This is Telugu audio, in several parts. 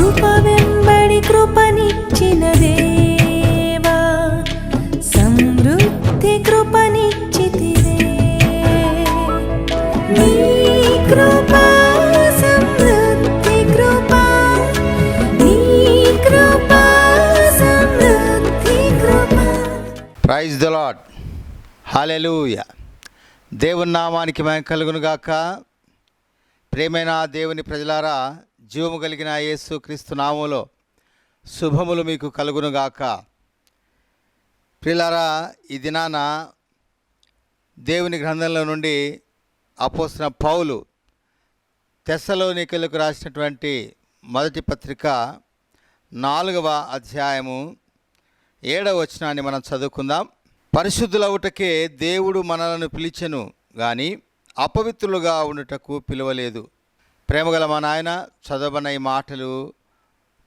కృప వెంబడి కృపనిచ్చిన దేవా సమృద్ధి కృపనిచ్చితివే. నీ కృప సమృద్ధి కృప నీ కృప సమృద్ధి కృప. ప్రైజ్ ద లాడ్ హాలెలూయ దేవుని నామానికి మేము కలుగునుగాక. ప్రేమైన దేవుని ప్రజలారా జీవము కలిగిన యేసు క్రీస్తు నామములో శుభములు మీకు కలుగును గాక ప్రిలారా ఈ దినాన దేవుని గ్రంథంలో నుండి అపోసిన పౌలు తెస్సలోనికలకు రాసినటువంటి మొదటి పత్రిక నాలుగవ అధ్యాయము ఏడవ వచనాన్ని మనం చదువుకుందాం. పరిశుద్ధులవుటకే దేవుడు మనలను పిలిచెను కానీ అపవిత్రులుగా ఉండుటకు పిలవలేదు. ప్రేమగల మా నాయన చదవన ఈ మాటలు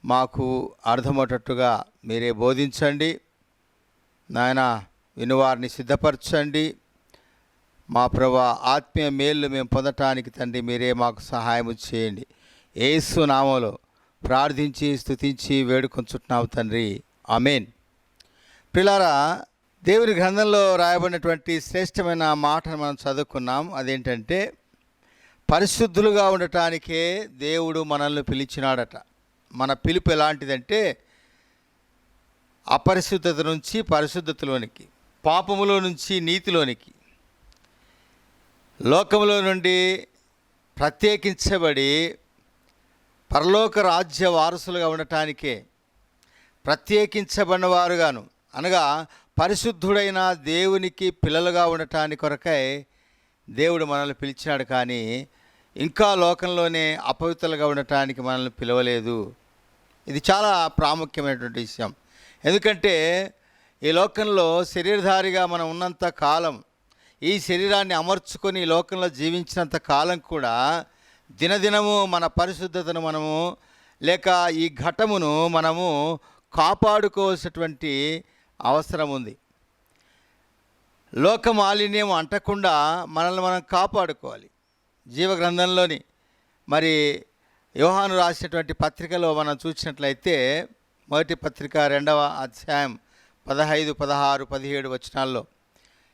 మాకు అర్థమయ్యేటట్టుగా మీరే బోధించండి. నాయన వినువారిని సిద్ధపరచండి. మా ప్రభా ఆత్మీయ మేళ్ళు మేము పొందటానికి తండ్రి మీరే మాకు సహాయం చేయండి. ఏసు నామంలో ప్రార్థించి స్తుతించి వేడుకొంచుతున్నావు తండ్రి. అమేన్ పిల్లారా దేవుని గ్రంథంలో రాయబడినటువంటి శ్రేష్టమైన మాటను మనం చదువుకున్నాం. అదేంటంటే పరిశుద్ధులుగా ఉండటానికే దేవుడు మనల్ని పిలిచినాడట. మన పిలుపు ఎలాంటిదంటే అపరిశుద్ధత నుంచి పరిశుద్ధతలోనికి పాపములో నుంచి నీతిలోనికి. లోకములో నుండి ప్రత్యేకించబడి పరలోక రాజ్య వారసులుగా ఉండటానికే ప్రత్యేకించబడిన వారుగాను అనగా పరిశుద్ధుడైన దేవునికి పిల్లలుగా ఉండటానికి కొరకై దేవుడు మనల్ని పిలిచినాడు కానీ ఇంకా లోకంలోనే అపవిత్రలుగా ఉండటానికి మనల్ని పిలవలేదు. ఇది చాలా ప్రాముఖ్యమైనటువంటి విషయం. ఎందుకంటే ఈ లోకంలో శరీరధారిగా మనం ఉన్నంత కాలం ఈ శరీరాన్ని అమర్చుకొని ఈ లోకంలో జీవించినంత కాలం కూడా దినదినము మన పరిశుద్ధతను మనము లేక ఈ ఘటమును మనము కాపాడుకోవాల్సినటువంటి అవసరం ఉంది. లోక మాలిన్యం అంటకుండా మనల్ని మనం కాపాడుకోవాలి. జీవ గ్రంథంలోని మరి యోహాను రాసినటువంటి పత్రికలో మనం చూసినట్లయితే మొదటి పత్రిక రెండవ అధ్యాయం పదహైదు పదహారు పదిహేడు వచనాల్లో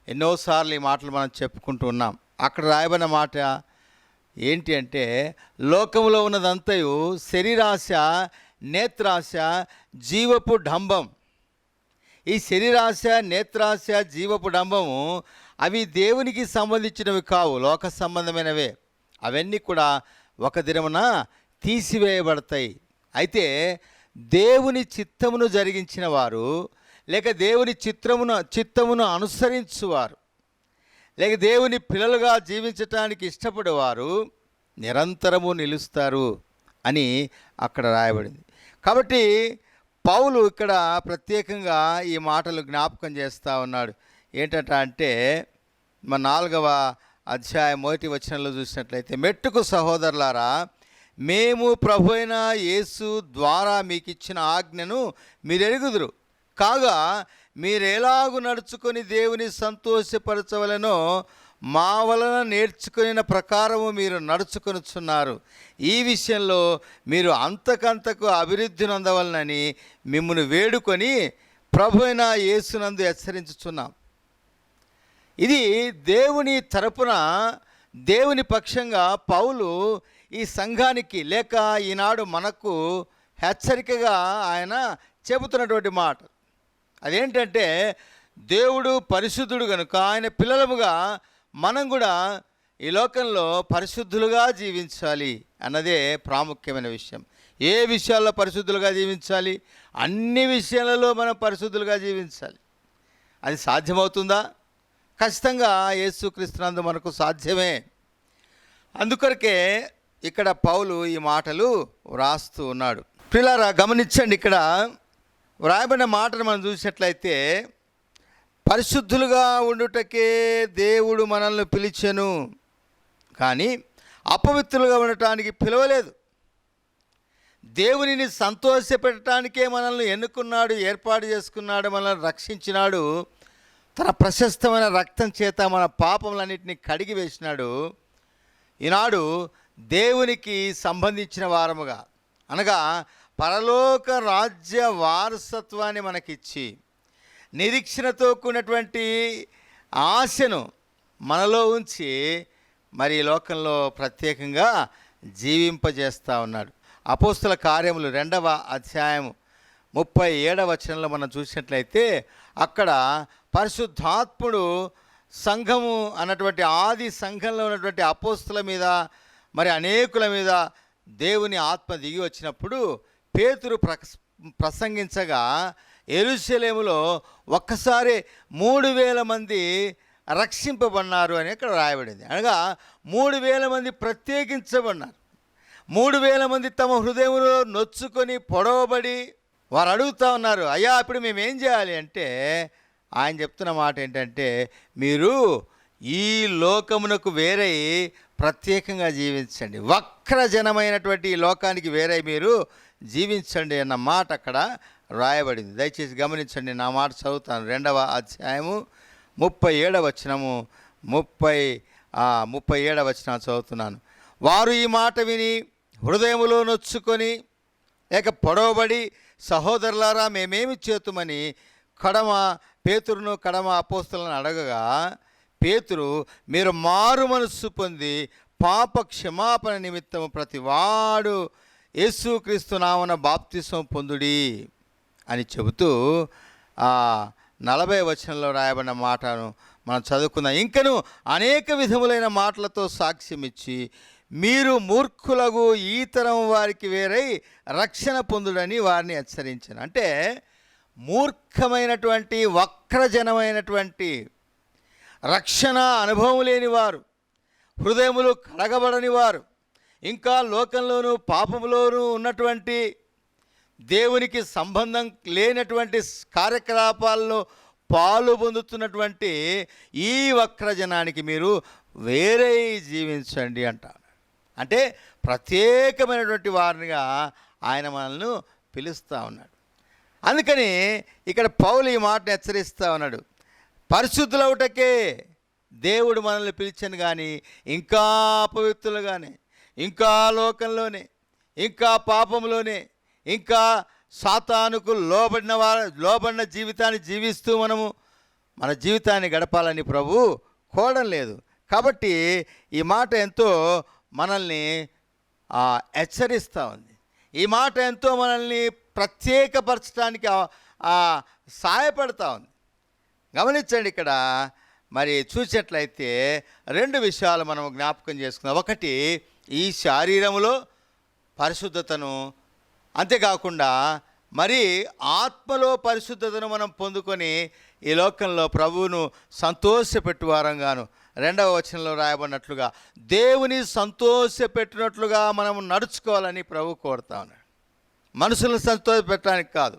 ఎన్నోసార్లు ఈ మాటలు మనం చెప్పుకుంటూ ఉన్నాం. అక్కడ రాయబడిన మాట ఏంటి అంటే లోకంలో ఉన్నదంతయు శరీరాశ నేత్రాశ జీవపు డంబం. ఈ శరీరాశ నేత్రాశ జీవపు డంబము అవి దేవునికి సంబంధించినవి కావు లోక సంబంధమైనవే. అవన్నీ కూడా ఒక దినమున తీసివేయబడతాయి. అయితే దేవుని చిత్తమును జరిగించిన వారు లేక దేవుని చిత్రమును చిత్తమును అనుసరించువారు లేక దేవుని పిల్లలుగా జీవించటానికి ఇష్టపడేవారు నిరంతరము నిలుస్తారు అని అక్కడ రాయబడింది. కాబట్టి పౌలు ఇక్కడ ప్రత్యేకంగా ఈ మాటలు జ్ఞాపకం చేస్తూ ఉన్నాడు. ఏంటంటే అంటే మన నాలుగవ అధ్యాయం మొదటి వచనంలో చూసినట్లయితే మెట్టుకు సహోదరులారా మేము ప్రభు అయిన యేసు ద్వారా మీకు ఇచ్చిన ఆజ్ఞను మీరు ఎరుగుదురు కాగా మీరెలాగు నడుచుకొని దేవుని సంతోషపరచవలనో మా వలన నేర్చుకుని ప్రకారము మీరు నడుచుకొనుచున్నారు. ఈ విషయంలో మీరు అంతకంతకు అభివృద్ధి నొందవలనని మిమ్మల్ని వేడుకొని ప్రభు అయిన యేసునందు హెచ్చరించుచున్నాం. ఇది దేవుని తరపున దేవుని పక్షంగా పౌలు ఈ సంఘానికి లేక ఈనాడు మనకు హెచ్చరికగా ఆయన చెబుతున్నటువంటి మాట. అదేంటంటే దేవుడు పరిశుద్ధుడు కనుక ఆయన పిల్లలముగా మనం కూడా ఈ లోకంలో పరిశుద్ధులుగా జీవించాలి అన్నదే ప్రాముఖ్యమైన విషయం. ఏ విషయాల్లో పరిశుద్ధులుగా జీవించాలి? అన్ని విషయాలలో మనం పరిశుద్ధులుగా జీవించాలి. అది సాధ్యమవుతుందా? ఖచ్చితంగా యేసుక్రీస్తునందు మనకు సాధ్యమే. అందుకొరకే ఇక్కడ పౌలు ఈ మాటలు వ్రాస్తూ ఉన్నాడు. పిల్లరా గమనించండి ఇక్కడ వ్రాయబడిన మాటను మనం చూసినట్లయితే పరిశుద్ధులుగా ఉండుటకే దేవుడు మనల్ని పిలిచెను. కానీ అపవిత్రులుగా ఉండటానికి పిలవలేదు. దేవునిని సంతోషపెట్టడానికే మనల్ని ఎన్నుకున్నాడు ఏర్పాటు చేసుకున్నాడు మనల్ని రక్షించినాడు. తన ప్రశస్తమైన రక్తం చేత మన పాపములన్నింటినీ కడిగి వేసినాడు. ఈనాడు దేవునికి సంబంధించిన వారముగా అనగా పరలోక రాజ్య వారసత్వాన్ని మనకిచ్చి నిరీక్షణతో కూడినటువంటి ఆశను మనలో ఉంచి మరి లోకంలో ప్రత్యేకంగా జీవింపజేస్తూ ఉన్నాడు. అపోస్తుల కార్యములు రెండవ అధ్యాయము ముప్పై ఏడవ వచనంలో మనం చూసినట్లయితే అక్కడ పరిశుద్ధాత్ముడు సంఘము అన్నటువంటి ఆది సంఘంలో ఉన్నటువంటి అపోస్తుల మీద మరి అనేకుల మీద దేవుని ఆత్మ దిగి వచ్చినప్పుడు పేతురు ప్రసంగించగా ఎరుసలేములో ఒక్కసారి మూడు వేల మంది రక్షింపబడినారు అని ఇక్కడ రాయబడింది. అనగా మూడు వేల మంది ప్రత్యేకించబడినారు. మూడు వేల మంది తమ హృదయంలో నొచ్చుకొని పొడవబడి వారు అడుగుతా ఉన్నారు అయ్యా ఇప్పుడు మేము ఏం చేయాలి? అంటే ఆయన చెప్తున్న మాట ఏంటంటే మీరు ఈ లోకమునకు వేరై ప్రత్యేకంగా జీవించండి. వక్ర జనమైనటువంటి ఈ లోకానికి వేరై మీరు జీవించండి అన్న మాట అక్కడ రాయబడింది. దయచేసి గమనించండి నా మాట చదువుతాను. రెండవ అధ్యాయము ముప్పై ఏడవ వచనము. ముప్పై ముప్పై ఏడవ వచనం చదువుతున్నాను. వారు ఈ మాట విని హృదయములో నొచ్చుకొని లేక పొడవబడి సహోదరులారా మేమేమి చేతుమని కడమ పేతురును కడమ అపోస్తులను అడగగా పేతురు మీరు మారు మనస్సు పొంది పాప క్షమాపణ నిమిత్తము ప్రతివాడు యేసుక్రీస్తు నామన బాప్తిసం పొందుడి. అని చెబుతూ ఆ నలభై వచనంలో రాయబడిన మాటను మనం చదువుకున్న ఇంకను అనేక విధములైన మాటలతో సాక్ష్యం ఇచ్చి మీరు మూర్ఖులకు ఈ తరం వారికి వేరై రక్షణ పొందుడని వారిని హెచ్చరించాను. అంటే మూర్ఖమైనటువంటి వక్రజనమైనటువంటి రక్షణ అనుభవం లేని వారు హృదయములు కడగబడని వారు ఇంకా లోకంలోనూ పాపములోనూ ఉన్నటువంటి దేవునికి సంబంధం లేనటువంటి కార్యకలాపాల్లో పాలు పొందుతున్నటువంటి ఈ వక్రజనానికి మీరు వేరే జీవించండి అంటారు అంటే ప్రత్యేకమైనటువంటి వారినిగా ఆయన మనల్ని పిలుస్తూ ఉన్నాడు. అందుకని ఇక్కడ పౌలు ఈ మాటను హెచ్చరిస్తూ ఉన్నాడు. పరిశుద్ధులవుటకే దేవుడు మనల్ని పిలిచాను కానీ ఇంకా అపవిత్రులుగానే ఇంకా లోకంలోనే ఇంకా పాపంలోనే ఇంకా సాతానుకు లోబడిన వారు లోబడిన జీవితాన్ని జీవిస్తూ మనము మన జీవితాన్ని గడపాలని ప్రభు కోవడం లేదు. కాబట్టి ఈ మాట ఎంతో మనల్ని హెచ్చరిస్తూ ఉంది. ఈ మాట ఎంతో మనల్ని ప్రత్యేకపరచడానికి సహాయపడతా ఉంది. గమనించండి ఇక్కడ మరి చూసినట్లయితే రెండు విషయాలు మనం జ్ఞాపకం చేసుకుందాం. ఒకటి ఈ శారీరములో పరిశుద్ధతను అంతేకాకుండా మరి ఆత్మలో పరిశుద్ధతను మనం పొందుకొని ఈ లోకంలో ప్రభువును సంతోషపెట్టువారంగాను రెండవ వచనంలో రాయబడినట్లుగా దేవుని సంతోషపెట్టినట్లుగా మనం నడుచుకోవాలని ప్రభు కోరుతా ఉన్నాడు. మనుషులను సంతోషపెట్టడానికి కాదు.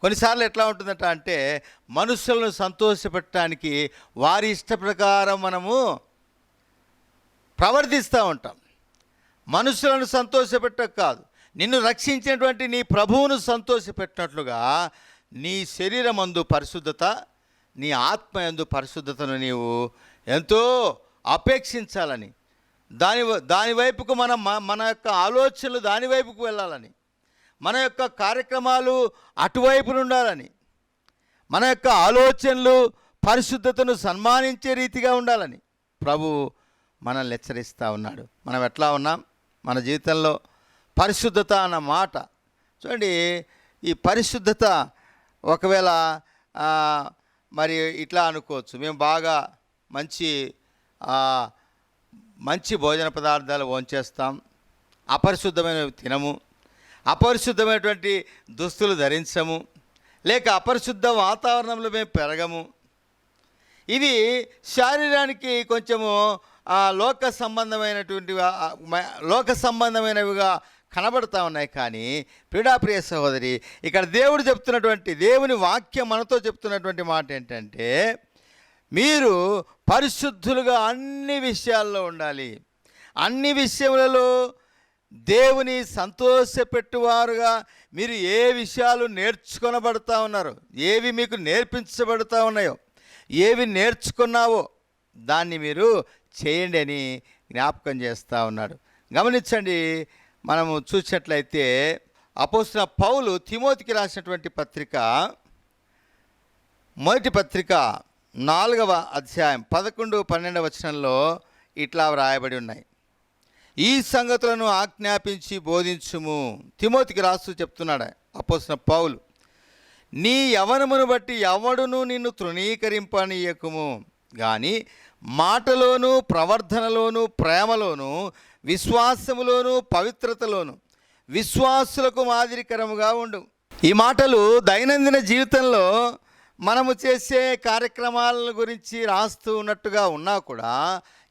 కొన్నిసార్లు ఎట్లా ఉంటుందట అంటే మనుషులను సంతోషపెట్టడానికి వారి ఇష్ట ప్రకారం మనము ప్రవర్తిస్తూ ఉంటాం. మనుషులను సంతోషపెట్టక కాదు. నిన్ను రక్షించినటువంటి నీ ప్రభువును సంతోషపెట్టినట్లుగా నీ శరీరమందు పరిశుద్ధత నీ ఆత్మ యందు పరిశుద్ధతను నీవు ఎంతో అపేక్షించాలని. దాని దాని వైపుకు మన మన యొక్క ఆలోచనలు దాని వైపుకు వెళ్ళాలని. మన యొక్క కార్యక్రమాలు అటువైపు ఉండాలని. మన యొక్క ఆలోచనలు పరిశుద్ధతను సన్మానించే రీతిగా ఉండాలని. ప్రభు మనల్ని హెచ్చరిస్తూ ఉన్నాడు. మనం ఎట్లా ఉన్నాం? మన జీవితంలో పరిశుద్ధత అన్న మాట. చూడండి ఈ పరిశుద్ధత ఒకవేళ మరి ఇట్లా అనుకోవచ్చు. మేము బాగా మంచి మంచి భోజన పదార్థాలు వంచేస్తాం. అపరిశుద్ధమైనవి తినము. అపరిశుద్ధమైనటువంటి దుస్తులు ధరించము. లేక అపరిశుద్ధ వాతావరణంలో మేము పెరగము. ఇవి శారీరానికి కొంచెము లోక సంబంధమైనటువంటి లోక సంబంధమైనవిగా కనబడతా ఉన్నాయి కానీ ప్రియ సహోదరి ఇక్కడ దేవుడు చెప్తున్నటువంటి దేవుని వాక్యం మనతో చెప్తున్నటువంటి మాట ఏంటంటే మీరు పరిశుద్ధులుగా అన్ని విషయాల్లో ఉండాలి. అన్ని విషయములలో దేవుని సంతోషపెట్టువారుగా మీరు ఏ విషయాలు నేర్చుకొనబడతా ఉన్నారు ఏవి మీకు నేర్పించబడతా ఉన్నాయో ఏవి నేర్చుకున్నావో దాన్ని మీరు చేయండి అని జ్ఞాపకం చేస్తూ ఉన్నాడు. గమనించండి మనము చూసినట్లయితే అపోసిన పౌలు తిమోతికి రాసినటువంటి పత్రిక మొదటి పత్రిక నాలుగవ అధ్యాయం పదకొండు పన్నెండవ వచనంలో ఇట్లా వ్రాయబడి ఉన్నాయి. ఈ సంగతులను ఆజ్ఞాపించి బోధించుము. తిమోతికి రాస్తూ చెప్తున్నాడు అపోసిన పౌలు. నీ యవనమును బట్టి ఎవడును నిన్ను తృణీకరింపనీయకుము. కానీ మాటలోను ప్రవర్ధనలోను ప్రేమలోనూ విశ్వాసములోను పవిత్రతలోను విశ్వాసులకు మాదిరికరముగా ఉండు. ఈ మాటలు దైనందిన జీవితంలో మనము చేసే కార్యక్రమాల గురించి రాస్తూ ఉన్నట్టుగా ఉన్నా కూడా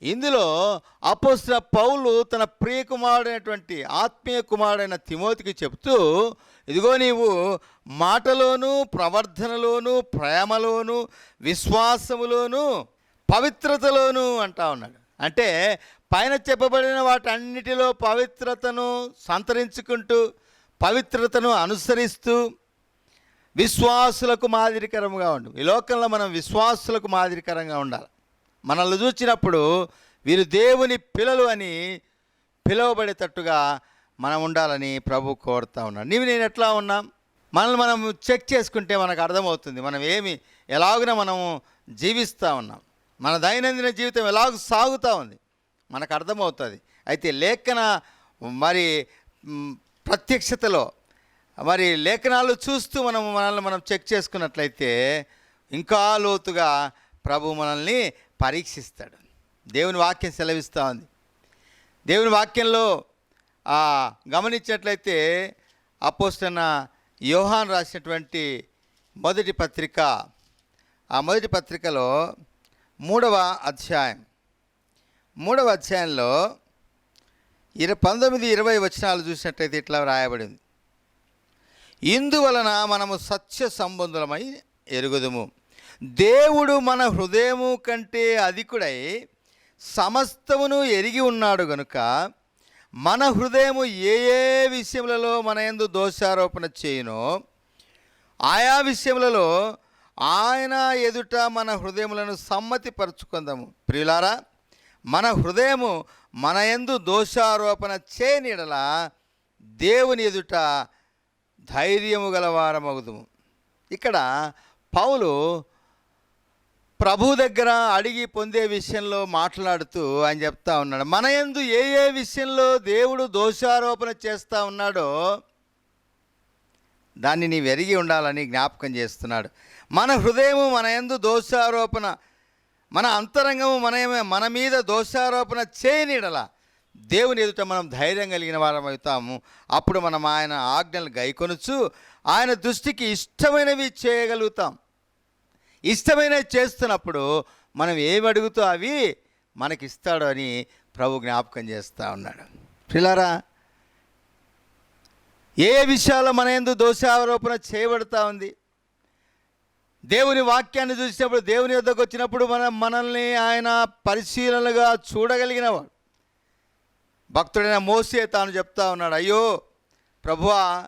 ఇందులో అపోస్తున్న పౌలు తన ప్రియ కుమారుడైనటువంటి ఆత్మీయ కుమారుడైన తిమోతికి చెప్తూ ఇదిగో నీవు మాటలోను ప్రవర్ధనలోను ప్రేమలోను విశ్వాసములోను పవిత్రతలోను అంటా ఉన్నాడు. అంటే పైన చెప్పబడిన వాటన్నిటిలో పవిత్రతను సంతరించుకుంటూ పవిత్రతను అనుసరిస్తూ విశ్వాసులకు మాదిరికరంగా ఉండు. ఈ లోకంలో మనం విశ్వాసులకు మాదిరికరంగా ఉండాలి. మనల్ని చూచినప్పుడు వీరు దేవుని పిల్లలు అని పిలువబడేటట్టుగా మనం ఉండాలని ప్రభు కోరుతా ఉన్నాడు. నీవు నేను ఎట్లా ఉన్నాం? మనల్ని మనం చెక్ చేసుకుంటే మనకు అర్థమవుతుంది. మనం ఏమి ఎలాగున మనము జీవిస్తూ ఉన్నాం? మన దైనందిన జీవితం ఎలాగ సాగుతూ ఉంది? మనకు అర్థమవుతుంది అయితే లేఖన మరి ప్రత్యక్షతలో మరి లేఖనాలు చూస్తూ మనం మనల్ని మనం చెక్ చేసుకున్నట్లయితే ఇంకా లోతుగా ప్రభు మనల్ని పరీక్షిస్తాడు. దేవుని వాక్యం సెలవిస్తూ ఉంది. దేవుని వాక్యంలో ఆ, గమనించినట్లయితే అపోస్తున్న యోహాన్ రాసినటువంటి మొదటి పత్రిక ఆ మొదటి పత్రికలో మూడవ అధ్యాయం. మూడవ అధ్యాయంలో ఇర పంతొమ్మిది ఇరవై వచనాలు చూసినట్టయితే ఇట్లా రాయబడింది. ఇందువలన మనము సత్య సంబంధులమై ఎరుగుదుము. దేవుడు మన హృదయము కంటే అధికుడై సమస్తమును ఎరిగి ఉన్నాడు గనుక మన హృదయము ఏ ఏ విషయములలో మన ఎందు దోషారోపణ చేయనో ఆయా విషయములలో ఆయన ఎదుట మన హృదయములను సమ్మతిపరుచుకుందాము. ప్రియులారా మన హృదయము మన యందు దోషారోపణ చేయనిడల దేవుని ఎదుట ధైర్యము గలవారమగుదుము ఇక్కడ పౌలు ప్రభు దగ్గర అడిగి పొందే విషయంలో మాట్లాడుతూ ఆయన చెప్తా ఉన్నాడు మన ఎందు ఏ ఏ విషయంలో దేవుడు దోషారోపణ చేస్తూ ఉన్నాడో దాన్ని నీ వెరిగి ఉండాలని జ్ఞాపకం చేస్తున్నాడు. మన హృదయము మన యందు దోషారోపణ మన అంతరంగము మన మన మీద దోషారోపణ చేయనిడల దేవుని ఎదుట మనం ధైర్యం కలిగిన వారం అవుతాము. అప్పుడు మనం ఆయన ఆజ్ఞలు గైకొనుచు ఆయన దృష్టికి ఇష్టమైనవి చేయగలుగుతాం. ఇష్టమైనవి చేస్తున్నప్పుడు మనం ఏమి అడుగుతో అవి మనకిస్తాడు అని ప్రభు జ్ఞాపకం చేస్తూ ఉన్నాడు. పిల్లరా ఏ విషయాల్లో మన ఎందు దోషారోపణ చేయబడతా ఉంది? దేవుని వాక్యాన్ని చూసినప్పుడు దేవుని యొద్దకు వచ్చినప్పుడు మనం మనల్ని ఆయన పరిశీలనగా చూడగలిగినవాడు. భక్తుడైన మోసే తాను చెప్తా ఉన్నాడు అయ్యో ప్రభువా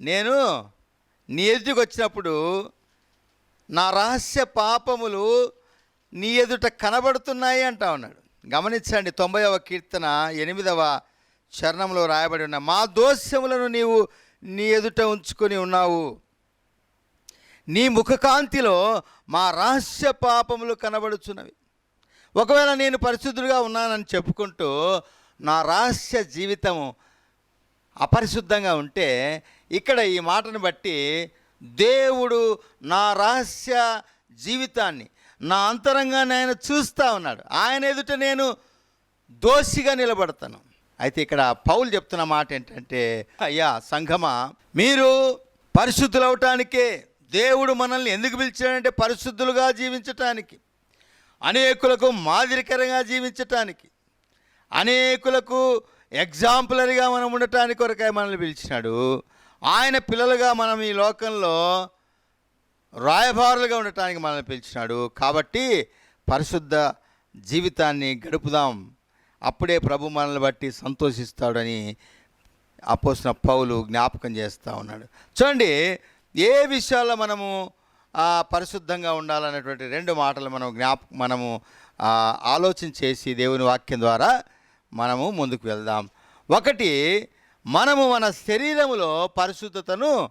నేను నీ ఎదుటికి వచ్చినప్పుడు నా రహస్య పాపములు నీ ఎదుట కనబడుతున్నాయి అంటా ఉన్నాడు. గమనించండి తొంభైవ కీర్తన ఎనిమిదవ చరణంలో రాయబడి ఉన్న మా దోష్యములను నీవు నీ ఎదుట ఉంచుకొని ఉన్నావు. నీ ముఖకాంతిలో మా రహస్య పాపములు కనబడుచున్నవి. ఒకవేళ నేను పరిశుద్ధుడిగా ఉన్నానని చెప్పుకుంటూ నా రహస్య జీవితము అపరిశుద్ధంగా ఉంటే ఇక్కడ ఈ మాటను బట్టి దేవుడు నా రహస్య జీవితాన్ని నా అంతరంగాన్ని ఆయన చూస్తూ ఉన్నాడు. ఆయన ఎదుట నేను దోషిగా నిలబడతాను. అయితే ఇక్కడ పౌలు చెప్తున్న మాట ఏంటంటే అయ్యా సంఘమా మీరు పరిశుద్ధులవటానికే దేవుడు మనల్ని ఎందుకు పిలిచాడంటే పరిశుద్ధులుగా జీవించటానికి అనేకులకు మాదిరికరంగా జీవించటానికి అనేకులకు ఎగ్జాంపులరీగా మనం ఉండటానికి కొరకాయ మనల్ని పిలిచినాడు. ఆయన పిల్లలుగా మనం ఈ లోకంలో రాయబారులుగా ఉండటానికి మనల్ని పిలిచినాడు. కాబట్టి పరిశుద్ధ జీవితాన్ని గడుపుదాం. అప్పుడే ప్రభు మనల్ని బట్టి సంతోషిస్తాడని అపోసిన పౌలు జ్ఞాపకం చేస్తూ ఉన్నాడు. చూడండి ఏ విషయాల్లో మనము పరిశుద్ధంగా ఉండాలనేటువంటి రెండు మాటలు మనం జ్ఞాప మనము ఆలోచన చేసి దేవుని వాక్యం ద్వారా మనము ముందుకు వెళ్దాం. ఒకటి మనము మన శరీరములో పరిశుద్ధతను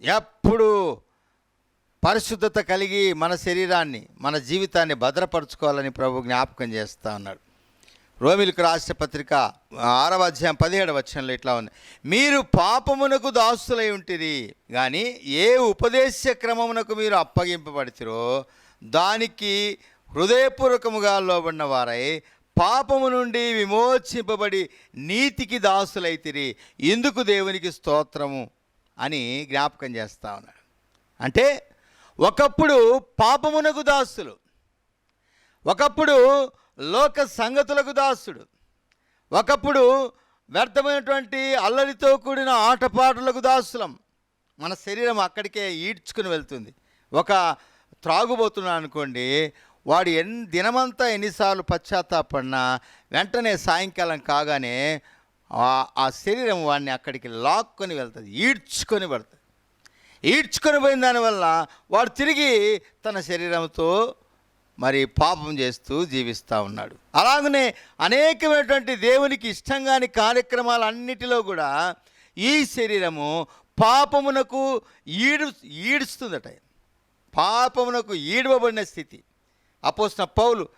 ఎప్పుడు పరిశుద్ధత కలిగి మన శరీరాన్ని మన జీవితాన్ని భద్రపరచుకోవాలని ప్రభు జ్ఞాపకం చేస్తా ఉన్నాడు రోమిలకు రాష్ట్ర పత్రిక ఆరవ అధ్యాయం పదిహేడవ వచనంలో ఇట్లా ఉంది. మీరు పాపమునకు దాసులై ఉంటిరి కానీ ఏ ఉపదేశ క్రమమునకు మీరు అప్పగింపబడితిరో దానికి హృదయపూర్వకముగా లోబడిన వారై పాపము నుండి విమోచింపబడి నీతికి దాసులైతిరి ఇందుకు దేవునికి స్తోత్రము అని జ్ఞాపకం చేస్తా ఉన్నాడు. అంటే ఒకప్పుడు పాపమునకు దాసులు ఒకప్పుడు లోక సంగతులకు దాసుడు. ఒకప్పుడు వ్యర్థమైనటువంటి అల్లరితో కూడిన ఆటపాటలకు దాసులం. మన శరీరం అక్కడికే ఈడ్చుకుని వెళ్తుంది. ఒక త్రాగుబోతున్నాడు అనుకోండి వాడు ఎన్ దినమంతా ఎన్నిసార్లు పశ్చాత్తాపడినా వెంటనే సాయంకాలం కాగానే ఆ- ఆ శరీరం వాడిని అక్కడికి లాక్కొని వెళ్తుంది ఈడ్చుకొని పడుతుంది. ఈడ్చుకొని పోయిన దానివల్ల వాడు తిరిగి తన శరీరంతో మరి పాపం చేస్తూ జీవిస్తూ ఉన్నాడు. అలాగనే అనేకమైనటువంటి దేవునికి ఇష్టం కాని కార్యక్రమాలన్నిటిలో కూడా ఈ శరీరము పాపమునకు ఈడు ఈడుస్తుందట. పాపమునకు ఈడవబడిన స్థితి. అపోసిన పౌలు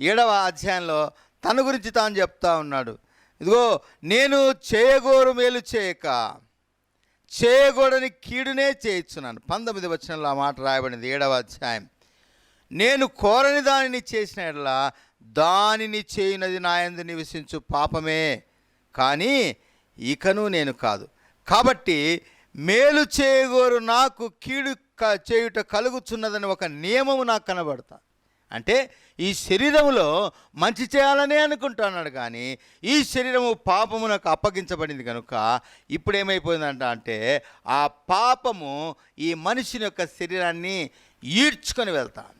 ఏడవ అధ్యాయంలో తన గురించి తాను చెప్తా ఉన్నాడు. ఇదిగో నేను చేయగోరు మేలు చేయక చేయగోడని కీడునే చేయించున్నాను. పంతొమ్మిది వచనంలో ఆ మాట రాయబడింది ఏడవ అధ్యాయం. నేను కోరని దానిని చేసిన ఎడల దానిని చేయునది నాయందు నివసించు పాపమే. కానీ ఇకను నేను కాదు. కాబట్టి మేలు చేయగోరు నాకు కీడు చేయుట కలుగుచున్నదని ఒక నియమము నాకు కనబడతా. అంటే ఈ శరీరంలో మంచి చేయాలనే అనుకుంటున్నాడు కానీ ఈ శరీరము పాపమునకు అప్పగించబడింది కనుక ఇప్పుడు ఏమైపోయిందంట అంటే ఆ పాపము ఈ మనిషిని యొక్క శరీరాన్ని ఈడ్చుకొని వెళ్తాను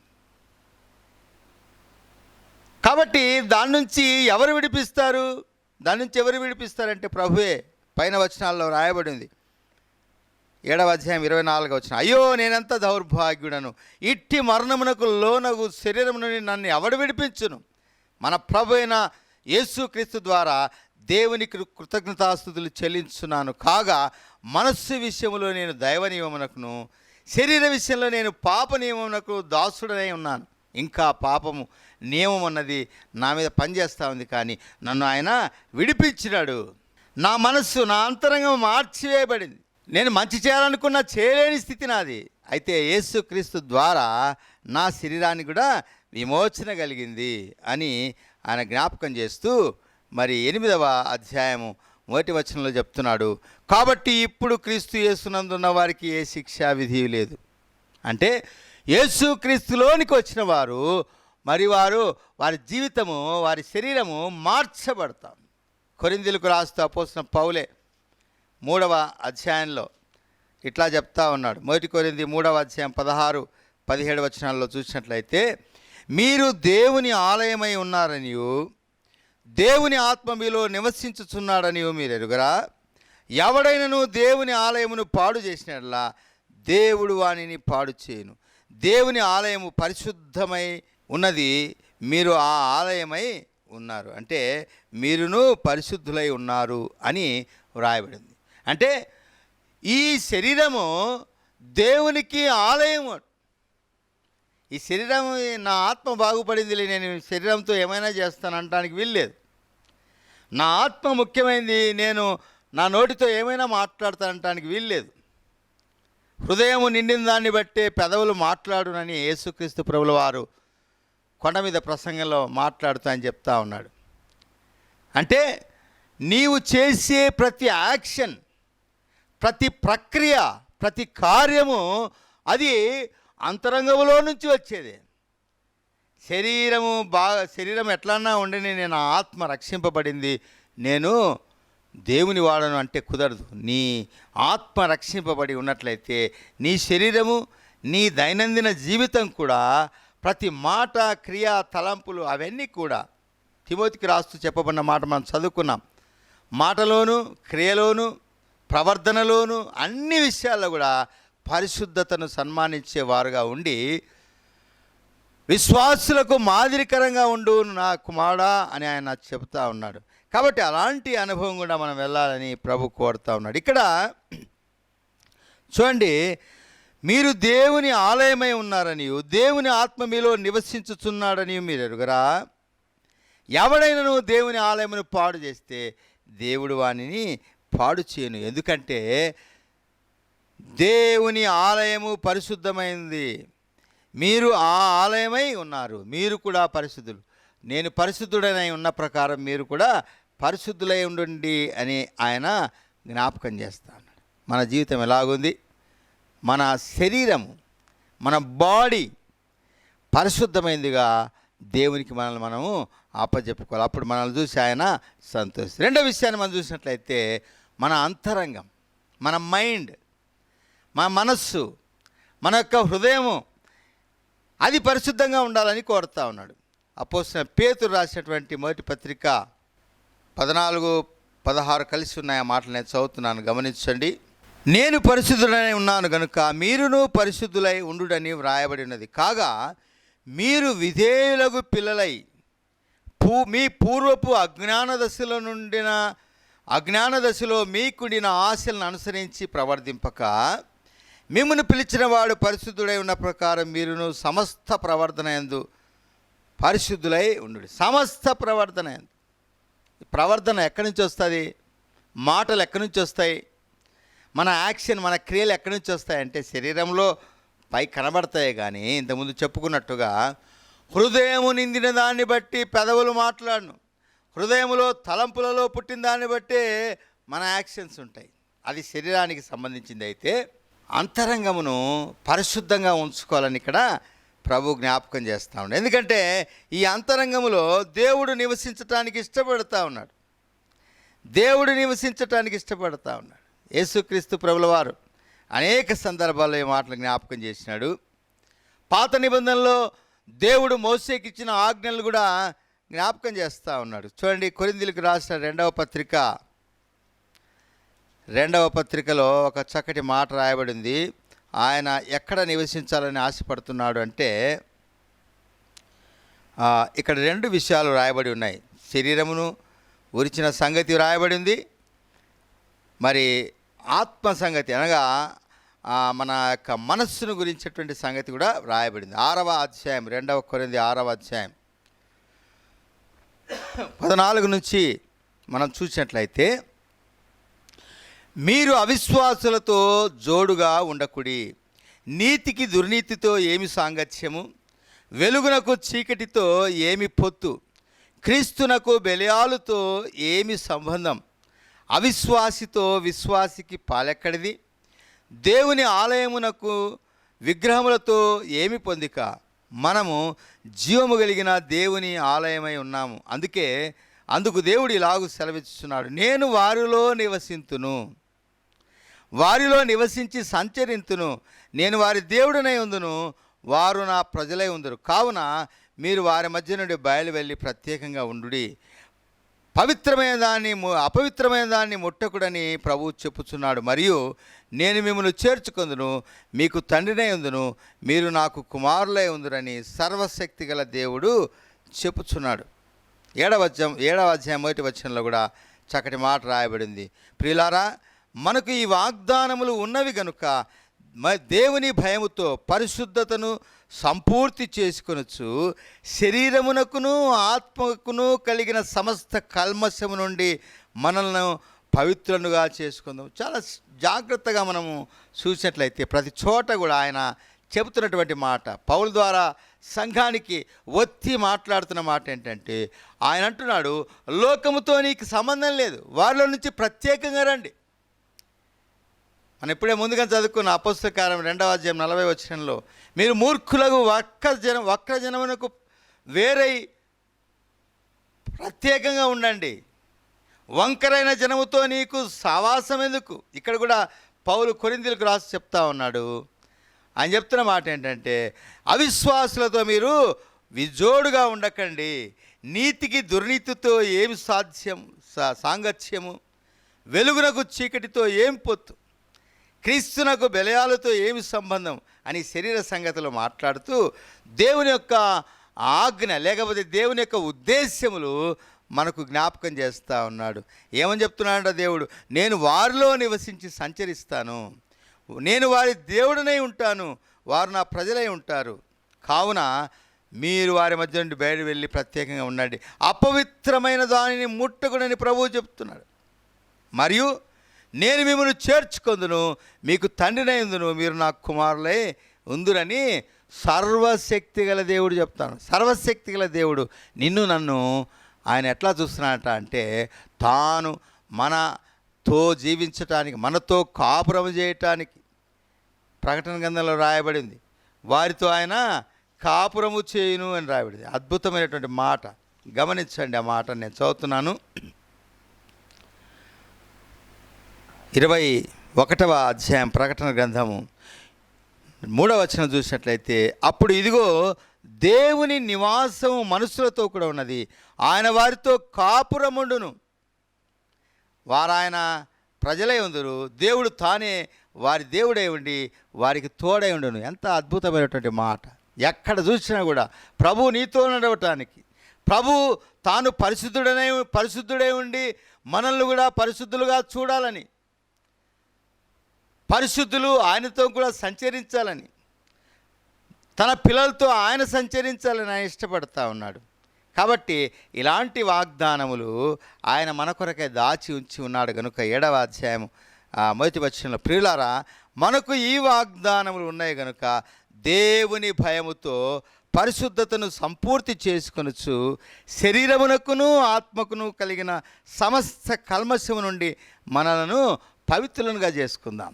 కాబట్టి దాని నుంచి ఎవరు విడిపిస్తారు? దాని నుంచి ఎవరు విడిపిస్తారంటే ప్రభువే పైన వచనాల్లో రాయబడింది. ఏడవ అధ్యాయం ఇరవై నాలుగు వచ్చిన అయ్యో నేనెంత దౌర్భాగ్యుడను? ఇట్టి మరణమునకు లోనగు శరీరం నుండి నన్ను ఎవడు విడిపించును? మన ప్రభు అయిన యేసుక్రీస్తు ద్వారా దేవునికి కృతజ్ఞతాస్థుతులు చెల్లించున్నాను కాగా మనస్సు విషయంలో నేను దైవ నియమమునకును శరీర విషయంలో నేను పాప నియమమునకు దాసుడనై ఉన్నాను. ఇంకా పాపము నియమం అన్నది నా మీద పనిచేస్తూ ఉంది కానీ నన్ను ఆయన విడిపించినాడు. నా మనస్సు నా అంతరంగం మార్చివేయబడింది. నేను మంచి చేయాలనుకున్న చేయలేని స్థితి నాది. అయితే యేసుక్రీస్తు ద్వారా నా శరీరాన్ని కూడా విమోచన కలిగింది అని ఆయన జ్ఞాపకం చేస్తూ మరి ఎనిమిదవ అధ్యాయము మొదటి వచనంలో చెప్తున్నాడు. కాబట్టి ఇప్పుడు క్రీస్తు యేసునందున్న వారికి ఏ శిక్షా విధి లేదు. అంటే యేసుక్రీస్తులోనికి వచ్చిన వారు మరి వారు వారి జీవితము వారి శరీరము మార్చబడతాం. కొరిందులకు రాస్తూ అపోసిన పౌలే మూడవ అధ్యాయంలో ఇట్లా చెప్తా ఉన్నాడు. మొదటి కొరింది మూడవ అధ్యాయం పదహారు పదిహేడు వచనాల్లో చూసినట్లయితే మీరు దేవుని ఆలయమై ఉన్నారని దేవుని ఆత్మ మీలో నివసించుచున్నాడని మీరు ఎరుగరా? ఎవడైనను దేవుని ఆలయమును పాడు చేసినట్లా దేవుడు వానిని పాడు చేయను. దేవుని ఆలయము పరిశుద్ధమై ఉన్నది మీరు ఆ ఆలయమై ఉన్నారు. అంటే మీరును పరిశుద్ధులై ఉన్నారు అని వ్రాయబడింది. అంటే ఈ శరీరము దేవునికి ఆలయము ఈ శరీరం నా ఆత్మ బాగుపడిందిలే నేను శరీరంతో ఏమైనా చేస్తాను అనడానికి వీల్లేదు. నా ఆత్మ ముఖ్యమైనది నేను నా నోటితో ఏమైనా మాట్లాడతానటానికి వీల్లేదు. హృదయము నిండిన దాన్ని బట్టే పెదవులు మాట్లాడునని యేసుక్రీస్తు ప్రభుల వారు కొండ మీద ప్రసంగంలో మాట్లాడుతా అని చెప్తా ఉన్నాడు. అంటే నీవు చేసే ప్రతి యాక్షన్ ప్రతి ప్రక్రియ ప్రతి కార్యము అది అంతరంగంలో నుంచి వచ్చేది. శరీరము బాగా శరీరం ఎట్లన్నా ఉండని నేను ఆత్మ రక్షింపబడింది నేను దేవుని వాడను అంటే కుదరదు. నీ ఆత్మ రక్షింపబడి ఉన్నట్లయితే నీ శరీరము నీ దైనందిన జీవితం కూడా ప్రతి మాట క్రియ తలంపులు అవన్నీ కూడా తిమోతికి రాస్తూ చెప్పబడిన మాట మనం చదువుకున్నాం. మాటలోను క్రియలోను ప్రవర్తనలోను అన్ని విషయాల్లో కూడా పరిశుద్ధతను సన్మానించేవారుగా ఉండి విశ్వాసులకు మాదిరికరంగా ఉండు నా కుమారుడా అని ఆయన చెబుతా ఉన్నాడు. కాబట్టి అలాంటి అనుభవం కూడా మనం వెళ్ళాలని ప్రభు కోరుతా ఉన్నాడు. ఇక్కడ చూడండి మీరు దేవుని ఆలయమై ఉన్నారని దేవుని ఆత్మ మీలో నివసించుచున్నాడని మీరు ఎరుగరా? ఎవడైనను దేవుని ఆలయమును పాడు చేస్తే దేవుడు వానిని పాడు చేయను. ఎందుకంటే దేవుని ఆలయము పరిశుద్ధమైంది. మీరు ఆ ఆలయమై ఉన్నారు. మీరు కూడా పరిశుద్ధులు. నేను పరిశుద్ధుడనై ఉన్న ప్రకారం మీరు కూడా పరిశుద్ధులై ఉండండి అని ఆయన జ్ఞాపకం చేస్తాను మన జీవితం ఎలాగుంది? మన శరీరము మన బాడీ పరిశుద్ధమైందిగా దేవునికి మనల్ని మనము ఆపజెప్పుకోవాలి. అప్పుడు మనల్ని చూసి ఆయన సంతోషం రెండో విషయాన్ని మనం చూసినట్లయితే మన అంతరంగం మన మైండ్ మన మనస్సు మన యొక్క హృదయము అది పరిశుద్ధంగా ఉండాలని కోరుతా ఉన్నాడు. అపోసిన పేతురు రాసినటువంటి మొదటి పత్రిక పద్నాలుగు పదహారు కలిసి ఉన్నాయి ఆ మాటలు నేను చదువుతున్నాను. గమనించండి. నేను పరిశుద్ధులనే ఉన్నాను కనుక మీరును పరిశుద్ధులై ఉండుడని వ్రాయబడి ఉన్నది కాగా మీరు విధేయులకు పిల్లలై పూ మీ పూర్వపు అజ్ఞాన దశలో నుండిన అజ్ఞాన దశలో మీకుండిన ఆశలను అనుసరించి ప్రవర్తింపక మిమ్మల్ని పిలిచిన వాడు పరిశుద్ధుడై ఉన్న ప్రకారం మీరును సమస్త ప్రవర్తన ఎందు పరిశుద్ధులై ఉండు సమస్త ప్రవర్తన ఎందు ప్రవర్తన ఎక్కడి నుంచి వస్తుంది? మాటలు ఎక్కడి నుంచి వస్తాయి? మన యాక్షన్ మన క్రియలు ఎక్కడి నుంచి వస్తాయి అంటే శరీరంలో పై కనబడతాయి కానీ ఇంతకుముందు చెప్పుకున్నట్టుగా హృదయము నిందిన దాన్ని బట్టి పెదవులు మాట్లాడను. హృదయములో తలంపులలో పుట్టిన దాన్ని బట్టే మన యాక్షన్స్ ఉంటాయి. అది శరీరానికి సంబంధించింది అయితే అంతరంగమును పరిశుద్ధంగా ఉంచుకోవాలని ఇక్కడ ప్రభు జ్ఞాపకం చేస్తూ ఉన్నాడు. ఎందుకంటే ఈ అంతరంగములో దేవుడు నివసించటానికి ఇష్టపడుతూ ఉన్నాడు. దేవుడు నివసించటానికి ఇష్టపడతా ఉన్నాడు. యేసుక్రీస్తు ప్రభుల వారు అనేక సందర్భాల్లో ఈ మాటలు జ్ఞాపకం చేసినాడు. పాత నిబంధనలో దేవుడు మోసేకిచ్చిన ఆజ్ఞలు కూడా జ్ఞాపకం చేస్తూ ఉన్నాడు. చూడండి కొరిందులకు రాసిన రెండవ పత్రిక. రెండవ పత్రికలో ఒక చక్కటి మాట రాయబడింది. ఆయన ఎక్కడ నివసించాలని ఆశపడుతున్నాడు అంటే ఇక్కడ రెండు విషయాలు రాయబడి ఉన్నాయి. శరీరమును ఉరిచిన సంగతి రాయబడింది. మరి ఆత్మ సంగతి అనగా మన యొక్క మనస్సును గురించేటువంటి సంగతి కూడా రాయబడింది ఆరవ అధ్యాయం రెండవ కొరింది ఆరవ అధ్యాయం. పద్నాలుగు నుంచి మనం చూసినట్లయితే మీరు అవిశ్వాసులతో జోడుగా ఉండకుడి. నీతికి దుర్నీతితో ఏమి సాంగత్యము? వెలుగునకు చీకటితో ఏమి పొత్తు? క్రీస్తునకు బెలయాలుతో ఏమి సంబంధం? అవిశ్వాసితో విశ్వాసికి పాలెక్కడిది? దేవుని ఆలయమునకు విగ్రహములతో ఏమి పొందిక? మనము జీవము కలిగిన దేవుని ఆలయమై ఉన్నాము. అందుకే అందుకు దేవుడు ఇలాగు సెలవిస్తున్నాడు నేను వారిలో నివసింతును. వారిలో నివసించి సంచరింతును. నేను వారి దేవుడనై ఉందును. వారు నా ప్రజలై ఉందరు. కావున మీరు వారి మధ్య నుండి బయలు వెళ్ళి ప్రత్యేకంగా ఉండుడి. పవిత్రమైన దాన్ని అపవిత్రమైన దాన్ని ముట్టకుడని ప్రభు చెప్పుచున్నాడు. మరియు నేను మిమ్మల్ని చేర్చుకుందును మీకు తండ్రినై ఉందును మీరు నాకు కుమారులై ఉందురని సర్వశక్తి గల దేవుడు చెప్పుచున్నాడు. ఏడవ అధ్యాయం ఏడవ అధ్యాయం మొదటి వచనంలో కూడా చక్కటి మాట రాయబడింది. ప్రియులారా మనకు ఈ వాగ్దానములు ఉన్నవి గనుక మ దేవుని భయముతో పరిశుద్ధతను సంపూర్తి చేసుకొనొచ్చు. శరీరమునకును ఆత్మకును కలిగిన సమస్త కల్మశము నుండి మనల్ని పవిత్రనుగా చేసుకుందాం. చాలా జాగ్రత్తగా మనము చూసినట్లయితే ప్రతి చోట కూడా ఆయన చెబుతున్నటువంటి మాట. పౌల ద్వారా సంఘానికి ఒత్తి మాట్లాడుతున్న మాట ఏంటంటే ఆయన అంటున్నాడు లోకముతో నీకు సంబంధం లేదు. వారిలో నుంచి ప్రత్యేకంగా రండి. మనం ఇప్పుడే ముందుగా చదువుకున్న అపస్తకారం రెండవ అధ్యాయం నలభై వచ్చినంలో మీరు మూర్ఖులకు వక్ర జన వక్ర జనమునకు వేరై ప్రత్యేకంగా ఉండండి. వంకరైన జనముతో నీకు సావాసం ఎందుకు? ఇక్కడ కూడా పౌలు కొరిందులకు రాసి చెప్తా ఉన్నాడు. ఆయన చెప్తున్న మాట ఏంటంటే అవిశ్వాసులతో మీరు విజోడుగా ఉండకండి. నీతికి దుర్నీతితో ఏమి సాధ్యం సా- సాంగత్యము? వెలుగునకు చీకటితో ఏం పొత్తు? క్రీస్తునకు బెలయాలతో ఏమి సంబంధం అని శరీర సంగతులు మాట్లాడుతూ దేవుని యొక్క ఆజ్ఞ లేకపోతే దేవుని యొక్క ఉద్దేశ్యములు మనకు జ్ఞాపకం చేస్తూ ఉన్నాడు. ఏమని చెప్తున్నాడు దేవుడు? నేను వారిలో నివసించి సంచరిస్తాను. నేను వారి దేవుడినై ఉంటాను. వారు నా ప్రజలై ఉంటారు. కావున మీరు వారి మధ్య నుండి బయట వెళ్ళి ప్రత్యేకంగా ఉండండి. అపవిత్రమైన దానిని ముట్టకుడని ప్రభువు చెప్తున్నాడు. మరియు నేను మిమ్మల్ని చేర్చుకొందును మీకు తండ్రినైందును మీరు నా కుమారులై ఉందురని సర్వశక్తి గల దేవుడు చెప్తాను. సర్వశక్తి గల దేవుడు నిన్ను నన్ను ఆయన ఎట్లా చూస్తున్నాడట అంటే తాను మనతో జీవించటానికి మనతో కాపురం చేయటానికి ప్రకటన గ్రంథంలో రాయబడింది వారితో ఆయన కాపురము చేయును అని రాయబడింది అద్భుతమైనటువంటి మాట. గమనించండి ఆ మాట నేను చదువుతున్నాను. ఇరవై ఒకటవ అధ్యాయం ప్రకటన గ్రంథము. మూడవ వచనం చూసినట్లయితే అప్పుడు ఇదిగో దేవుని నివాసం మనుషులతో కూడా ఉన్నది. ఆయన వారితో కాపురముండును. వారాయన ఆయన ప్రజలై ఉందరు. దేవుడు తానే వారి దేవుడై ఉండి వారికి తోడై ఉండును. ఎంత అద్భుతమైనటువంటి మాట. ఎక్కడ చూసినా కూడా ప్రభు నీతో నడవటానికి. ప్రభు తాను పరిశుద్ధుడనే పరిశుద్ధుడై ఉండి మనల్ని కూడా పరిశుద్ధులుగా చూడాలని. పరిశుద్ధులు ఆయనతో కూడా సంచరించాలని తన పిల్లలతో ఆయన సంచరించాలని ఆయన ఇష్టపడతా ఉన్నాడు. కాబట్టి ఇలాంటి వాగ్దానములు ఆయన మన కొరకే దాచి ఉంచి ఉన్నాడు కనుక ఏడవ అధ్యాయం ఆ, మొదటి వచ్చంలో ప్రియులారా మనకు ఈ వాగ్దానములు ఉన్నాయి కనుక దేవుని భయముతో పరిశుద్ధతను సంపూర్తి చేసుకొనొచ్చు శరీరమునకును ఆత్మకును కలిగిన సమస్త కల్మశము నుండి మనలను పవిత్రులనుగా చేసుకుందాం.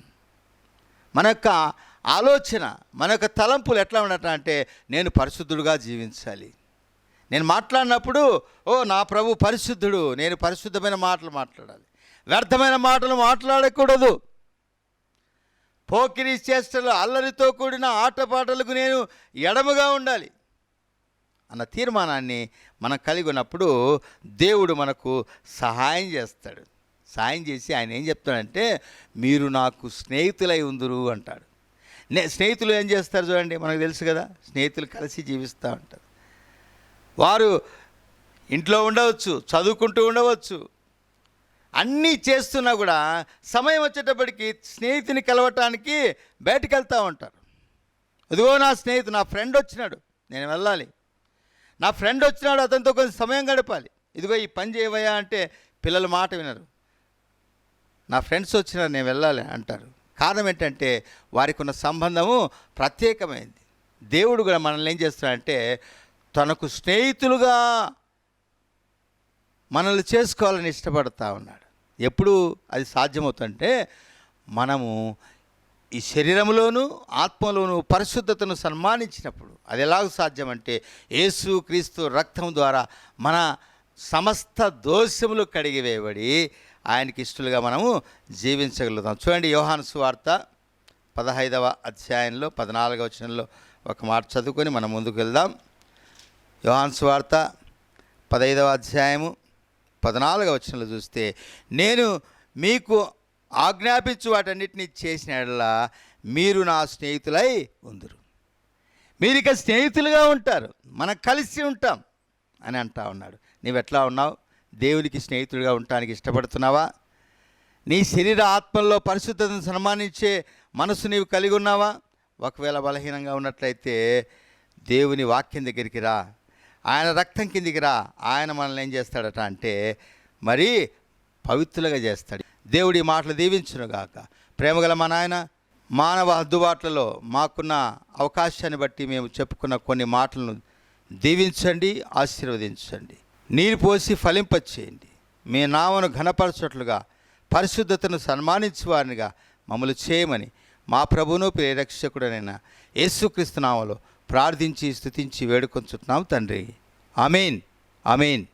మన యొక్క ఆలోచన మన యొక్క తలంపులు ఎట్లా ఉండటం అంటే నేను పరిశుద్ధుడుగా జీవించాలి. నేను మాట్లాడినప్పుడు ఓ నా ప్రభు పరిశుద్ధుడు నేను పరిశుద్ధమైన మాటలు మాట్లాడాలి. వ్యర్థమైన మాటలు మాట్లాడకూడదు. పోకిరి చేష్టలు అల్లరితో కూడిన ఆటపాటలకు నేను ఎడముగా ఉండాలి. అన్న తీర్మానాన్ని మనం కలిగి ఉన్నప్పుడు దేవుడు మనకు సహాయం చేస్తాడు. సాయం చేసి ఆయన ఏం చెప్తాడంటే మీరు నాకు స్నేహితులై ఉందురు అంటాడు. నే స్నేహితులు ఏం చేస్తారు చూడండి మనకు తెలుసు కదా స్నేహితులు కలిసి జీవిస్తూ ఉంటారు. వారు ఇంట్లో ఉండవచ్చు చదువుకుంటూ ఉండవచ్చు. అన్నీ చేస్తున్నా కూడా సమయం వచ్చేటప్పటికి స్నేహితుని కలవటానికి బయటకు వెళ్తూ ఉంటారు. ఇదిగో నా స్నేహితు నా ఫ్రెండ్ వచ్చినాడు నేను వెళ్ళాలి. నా ఫ్రెండ్ వచ్చినాడు అతనితో కొంచెం సమయం గడపాలి. ఇదిగో ఈ పని చేయవయ్యా అంటే పిల్లల మాట వినరు. నా ఫ్రెండ్స్ వచ్చినా నేను వెళ్ళాలి అంటారు. కారణం ఏంటంటే వారికి ఉన్న సంబంధము ప్రత్యేకమైంది. దేవుడు కూడా మనల్ని ఏం చేస్తున్నాడంటే తనకు స్నేహితులుగా మనల్ని చేసుకోవాలని ఇష్టపడతా ఉన్నాడు. ఎప్పుడు అది సాధ్యమవుతుందంటే మనము ఈ శరీరంలోను ఆత్మలోను పరిశుద్ధతను సన్మానించినప్పుడు అది ఎలాగ సాధ్యమంటే యేసు క్రీస్తు రక్తం ద్వారా మన సమస్త దోషములు కడిగివేయబడి ఆయనకి ఇష్టలుగా మనము జీవించగలుగుతాం. చూడండి యోహాను సువార్త పదహైదవ అధ్యాయంలో పద్నాలుగవ వచనంలో ఒక మాట చదువుకొని మనం ముందుకు వెళ్దాం. యోహాను సువార్త పదహైదవ అధ్యాయము పద్నాలుగవ వచనంలో చూస్తే నేను మీకు ఆజ్ఞాపించు వాటన్నిటిని చేసిన ఎడలా మీరు నా స్నేహితులై ఉందరు. మీరు ఇక స్నేహితులుగా ఉంటారు. మనం కలిసి ఉంటాం అని అంటా ఉన్నాడు. నీవెట్లా ఉన్నావు? దేవునికి స్నేహితుడిగా ఉండటానికి ఇష్టపడుతున్నావా? నీ శరీర ఆత్మల్లో పరిశుద్ధతను సన్మానించే మనసు నీవు కలిగి ఉన్నావా? ఒకవేళ బలహీనంగా ఉన్నట్లయితే దేవుని వాక్యం దగ్గరికి రా. ఆయన రక్తం కిందికి రా. ఆయన మనల్ని ఏం చేస్తాడట అంటే మరి పవిత్రులుగా చేస్తాడు. దేవుడి మాటలు దీవించునుగాక ప్రేమగల మా నాయన మానవ అద్దుబాట్లలో మాకున్న అవకాశాన్ని బట్టి మేము చెప్పుకున్న కొన్ని మాటలను దీవించండి ఆశీర్వదించండి. నీరు పోసి ఫలింపచేయండి. మీ నామను ఘనపరచట్లుగా పరిశుద్ధతను సన్మానించే వారినిగా మమ్మల్ని చేయమని మా ప్రభును ప్రేరక్షకుడనైన యేసుక్రీస్తు నామలో ప్రార్థించి స్థుతించి వేడుకొంచుతున్నాం తండ్రి. అమీన్ అమీన్